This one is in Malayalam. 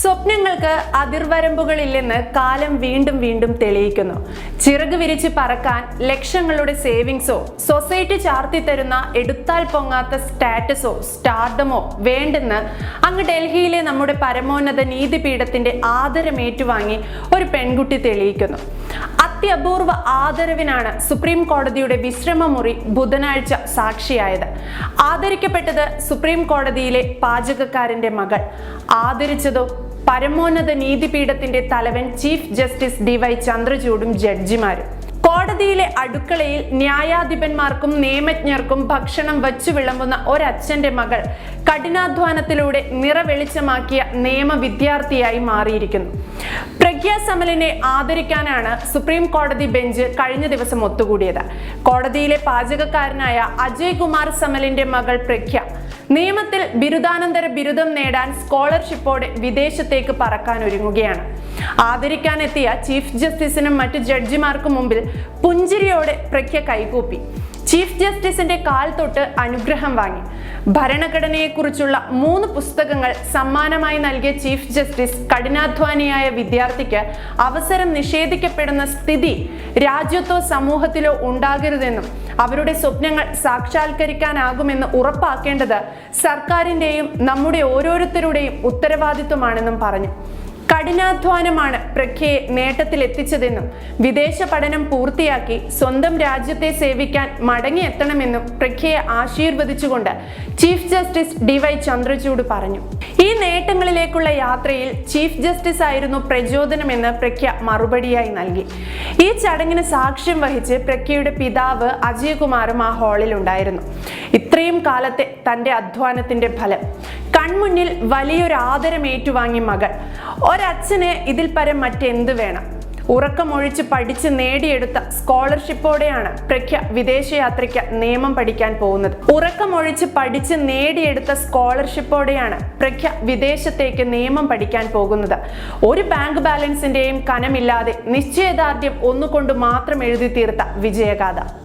സ്വപ്നങ്ങൾക്ക് അതിർവരമ്പുകളില്ലെന്ന് കാലം വീണ്ടും വീണ്ടും തെളിയിക്കുന്നു. ചിറക് വിരിച്ച് പറക്കാൻ ലക്ഷങ്ങളുടെ സേവിങ്സോ സൊസൈറ്റി ചാർത്തി തരുന്ന എടുത്താൽ പൊങ്ങാത്ത സ്റ്റാറ്റസോ സ്റ്റാർഡമോ വേണ്ടെന്ന് അങ്ങ് ഡൽഹിയിലെ നമ്മുടെ പരമോന്നത നീതിപീഠത്തിന്റെ ആദരം ഏറ്റുവാങ്ങി ഒരു പെൺകുട്ടി തെളിയിക്കുന്നു. അത്യപൂർവ ആദരവിനാണ് സുപ്രീം കോടതിയുടെ വിശ്രമമുറി ബുധനാഴ്ച സാക്ഷിയായത്. ആദരിക്കപ്പെട്ടത് സുപ്രീം കോടതിയിലെ പാചകക്കാരന്റെ മകൾ. ആദരിച്ചതോ പരമോന്നത നീതിപീഠത്തിന്റെ തലവൻ ചീഫ് ജസ്റ്റിസ് ഡി വൈ ചന്ദ്രചൂഡും ജഡ്ജിമാരും. കോടതിയിലെ അടുക്കളയിൽ ന്യായാധിപന്മാർക്കും നിയമജ്ഞർക്കും ഭക്ഷണം വച്ചു വിളമ്പുന്ന ഒരച്ഛന്റെ മകൾ കഠിനാധ്വാനത്തിലൂടെ നിറവെളിച്ചമാക്കിയ നിയമ വിദ്യാർത്ഥിയായി മാറിയിരിക്കുന്നു. പ്രഗ്യാ സമലിനെ ആദരിക്കാനാണ് സുപ്രീം കോടതി ബെഞ്ച് കഴിഞ്ഞ ദിവസം ഒത്തുകൂടിയത്. കോടതിയിലെ പാചകക്കാരനായ അജയ് കുമാർ സമലിന്റെ മകൾ പ്രഗ്യ നിയമത്തിൽ ബിരുദാനന്തര ബിരുദം നേടാൻ സ്കോളർഷിപ്പോടെ വിദേശത്തേക്ക് പറക്കാൻ ഒരുങ്ങുകയാണ്. ആദരിക്കാനെത്തിയ ചീഫ് ജസ്റ്റിസിനും മറ്റ് ജഡ്ജിമാർക്കും മുമ്പിൽ പുഞ്ചിരിയോടെ പ്രഖ്യ കൈകൂപ്പി. ചീഫ് ജസ്റ്റിസിന്റെ കാൽ തൊട്ട് അനുഗ്രഹം വാങ്ങി. ഭരണഘടനയെക്കുറിച്ചുള്ള മൂന്ന് പുസ്തകങ്ങൾ സമ്മാനമായി നൽകിയ ചീഫ് ജസ്റ്റിസ് കഠിനാധ്വാനിയായ വിദ്യാർത്ഥിക്ക് അവസരം നിഷേധിക്കപ്പെടുന്ന സ്ഥിതി രാജ്യത്തോ സമൂഹത്തിലോ ഉണ്ടാകരുതെന്നും അവരുടെ സ്വപ്നങ്ങൾ സാക്ഷാത്കരിക്കാനാകുമെന്ന് ഉറപ്പാക്കേണ്ടത് സർക്കാരിന്റെയും നമ്മുടെ ഓരോരുത്തരുടെയും ഉത്തരവാദിത്വമാണെന്നും പറഞ്ഞു. കഠിനാധ്വാനമാണ് പ്രഖ്യയെ നേട്ടത്തിലെത്തിച്ചതെന്നും വിദേശ പഠനം പൂർത്തിയാക്കി സ്വന്തം രാജ്യത്തെ സേവിക്കാൻ മടങ്ങിയെത്തണമെന്നും പ്രഖ്യയെ ആശീർവദിച്ചുകൊണ്ട് chief justice D Y Chandrachud പറഞ്ഞു. ഈ നേട്ടങ്ങളിലേക്കുള്ള യാത്രയിൽ ചീഫ് ജസ്റ്റിസ് ആയിരുന്നു പ്രചോദനമെന്ന് പ്രഖ്യ മറുപടിയായി നൽകി. ഈ ചടങ്ങിന് സാക്ഷ്യം വഹിച്ച് പ്രഖ്യയുടെ പിതാവ് അജയകുമാറും ആ ഹാളിൽ ഉണ്ടായിരുന്നു ഇത്രയും കാലത്തെ തന്റെ അധ്വാനത്തിന്റെ ഫലം. കൺമുന്നിൽ വലിയൊരു ആദരം ഏറ്റുവാങ്ങി മകൾ. ഒരച്ഛന് ഇതിൽ പരം മറ്റെന്ത് വേണം? ഉറക്കമൊഴിച്ച് പഠിച്ച് നേടിയെടുത്ത സ്കോളർഷിപ്പോടെയാണ് പ്രഖ്യ വിദേശയാത്രയ്ക്ക് നിയമം പഠിക്കാൻ പോകുന്നത്. ഉറക്കമൊഴിച്ച് പഠിച്ച് നേടിയെടുത്ത സ്കോളർഷിപ്പോടെയാണ് പ്രഖ്യ വിദേശത്തേക്ക് നിയമം പഠിക്കാൻ പോകുന്നത്. ഒരു ബാങ്ക് ബാലൻസിന്റെയും കനമില്ലാതെ നിശ്ചയദാർഢ്യം ഒന്നുകൊണ്ട് മാത്രം എഴുതി തീർത്ത വിജയഗാഥ.